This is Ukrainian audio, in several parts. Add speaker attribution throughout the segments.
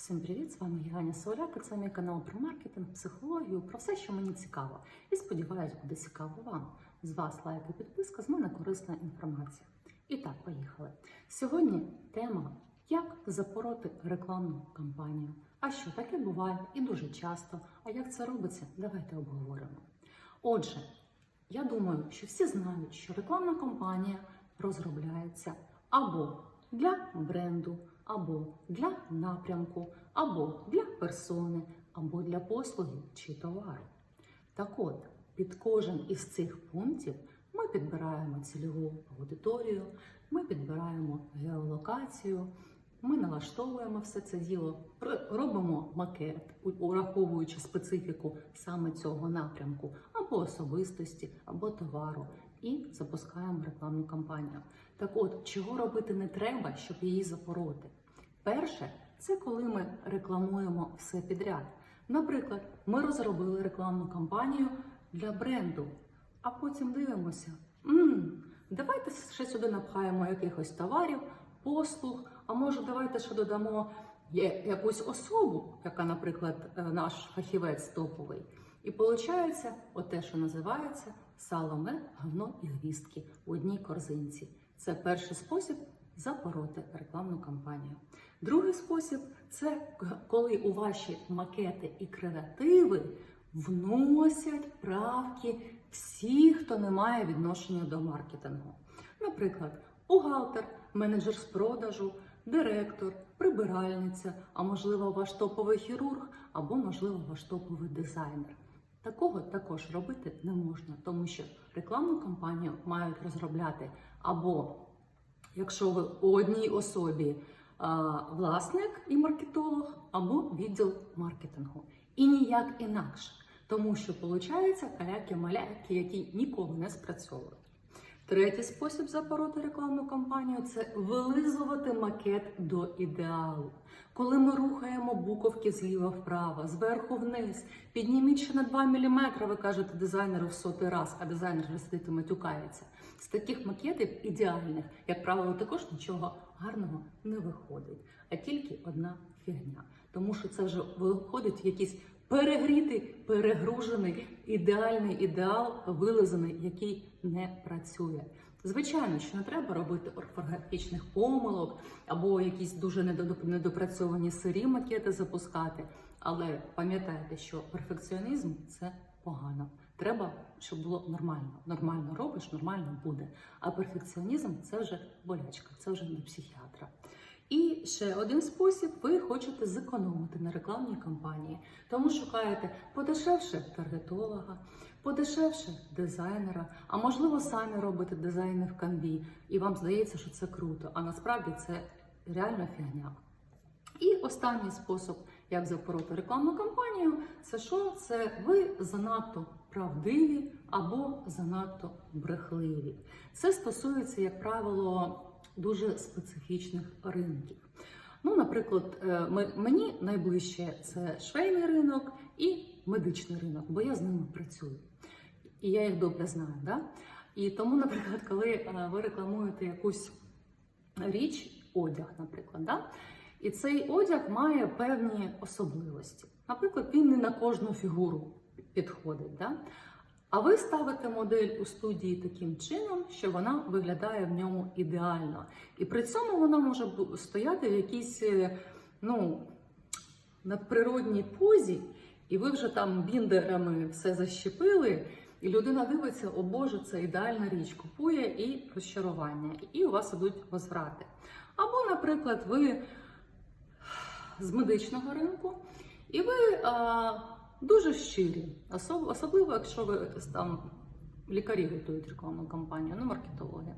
Speaker 1: Всім привіт! З вами Євгенія Соляк. і Це мій канал про маркетинг, психологію, про все, що мені цікаво. І сподіваюсь, буде цікаво вам. З вас лайк і підписка, з мене корисна інформація. І так, поїхали. Сьогодні тема як запороти рекламну кампанію. А що таке буває і дуже часто. А як це робиться? Давайте обговоримо. Отже, я думаю, що всі знають, що рекламна кампанія розробляється або для бренду, або для напрямку, або для персони, або для послуги чи товару. Так от, під кожен із цих пунктів ми підбираємо цільову аудиторію, ми підбираємо геолокацію, ми налаштовуємо все це діло, робимо макет, ураховуючи специфіку саме цього напрямку, або особистості, або товару, і запускаємо рекламну кампанію. Так от, чого робити не треба, щоб її запороти? Перше, це коли ми рекламуємо все підряд. Наприклад, ми розробили рекламну кампанію для бренду, а потім дивимося. м давайте ще сюди напхаємо якихось товарів, послуг, а може давайте ще додамо якусь особу, яка, наприклад, е, наш фахівець топовий. І виходить, оте, що називається саломе, говно і гвістки в одній корзинці. Це перший спосіб запороти рекламну кампанію. Другий спосіб це коли у ваші макети і креативи вносять правки всі, хто не має відношення до маркетингу. Наприклад, бухгалтер, менеджер з продажу, директор, прибиральниця, а можливо, ваш топовий хірург, або, можливо, ваш топовий дизайнер. Такого також робити не можна, тому що рекламну кампанію мають розробляти або якщо ви одній особі власник і маркетолог, або відділ маркетингу. І ніяк інакше, тому що виходить каляки-маляки, які ніколи не спрацьовують. Третій спосіб запороти рекламну кампанію це вилизувати макет до ідеалу. Коли ми рухаємо буковки зліва вправо, зверху вниз, підніміть ще на 2 мм, ви кажете дизайнеру в сотий раз, а дизайнер сидить і матюкається. З таких макетів ідеальних, як правило, також нічого гарного не виходить, а тільки одна фігня. Тому що це вже виходить якийсь перегрітий, перегружений, ідеальний ідеал, вилизаний, який не працює. Звичайно, що не треба робити орфографічних помилок або якісь дуже недо- недопрацьовані сирі макети запускати. Але пам'ятайте, що перфекціонізм це погано. Треба, щоб було нормально. Нормально робиш, нормально буде. А перфекціонізм це вже болячка, це вже до психіатра. І ще один спосіб: ви хочете зекономити на рекламній кампанії, тому шукаєте подешевше таргетолога, подешевше дизайнера, а можливо, самі робите дизайни в канві, і вам здається, що це круто. А насправді це реально фігня. І останній спосіб, як запороти рекламну кампанію, це що? Це ви занадто правдиві або занадто брехливі. Це стосується, як правило, дуже специфічних ринків. Ну, наприклад, е, мені найближче це швейний ринок і медичний ринок, бо я з ними працюю. І я їх добре знаю. Да? І тому, наприклад, коли е, ви рекламуєте якусь річ, одяг, наприклад, да? і цей одяг має певні особливості. Наприклад, він не на кожну фігуру підходить. Да? А ви ставите модель у студії таким чином, що вона виглядає в ньому ідеально. І при цьому вона може стояти в якійсь е, ну, надприродній позі, і ви вже там біндерами все защепили, і людина дивиться, о Боже, це ідеальна річ, купує і розчарування, і у вас ідуть возврати. Або, наприклад, ви з медичного ринку, і ви а, дуже щирі, особ- особливо, якщо ви там лікарі готують рекламну кампанію, ну маркетологи.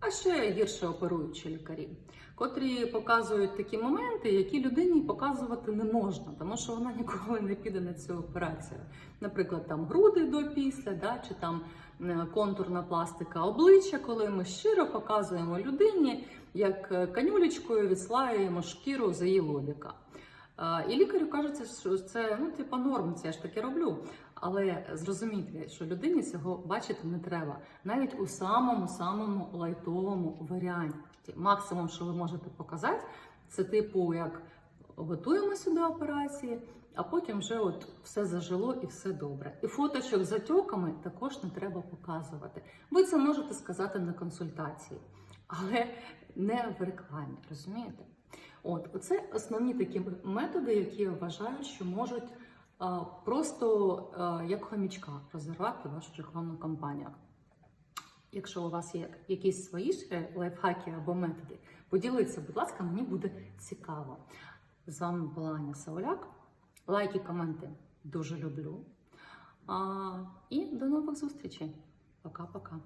Speaker 1: А ще гірше оперуючі лікарі, котрі показують такі моменти, які людині показувати не можна, тому що вона ніколи не піде на цю операцію. Наприклад, там груди до після, да, чи там е, контурна пластика обличчя, коли ми щиро показуємо людині, як е, канюлечкою відслаюємо шкіру за її лобіка. І лікарю кажеться, що це ну, типа норм, це я ж таке роблю. Але зрозумійте, що людині цього бачити не треба, навіть у самому самому лайтовому варіанті. Максимум, що ви можете показати, це типу як готуємося до операції, а потім вже от все зажило і все добре. І фоточок з отьоками також не треба показувати. Ви це можете сказати на консультації, але не в рекламі, розумієте? От, це основні такі методи, які я вважаю, що можуть а, просто а, як хомічка розірвати вашу рекламну кампанію. Якщо у вас є якісь свої ще лайфхаки або методи, поділіться, будь ласка, мені буде цікаво. З вами була Аня Сауляк. Лайки, коменти дуже люблю. А, і до нових зустрічей. Пока-пока.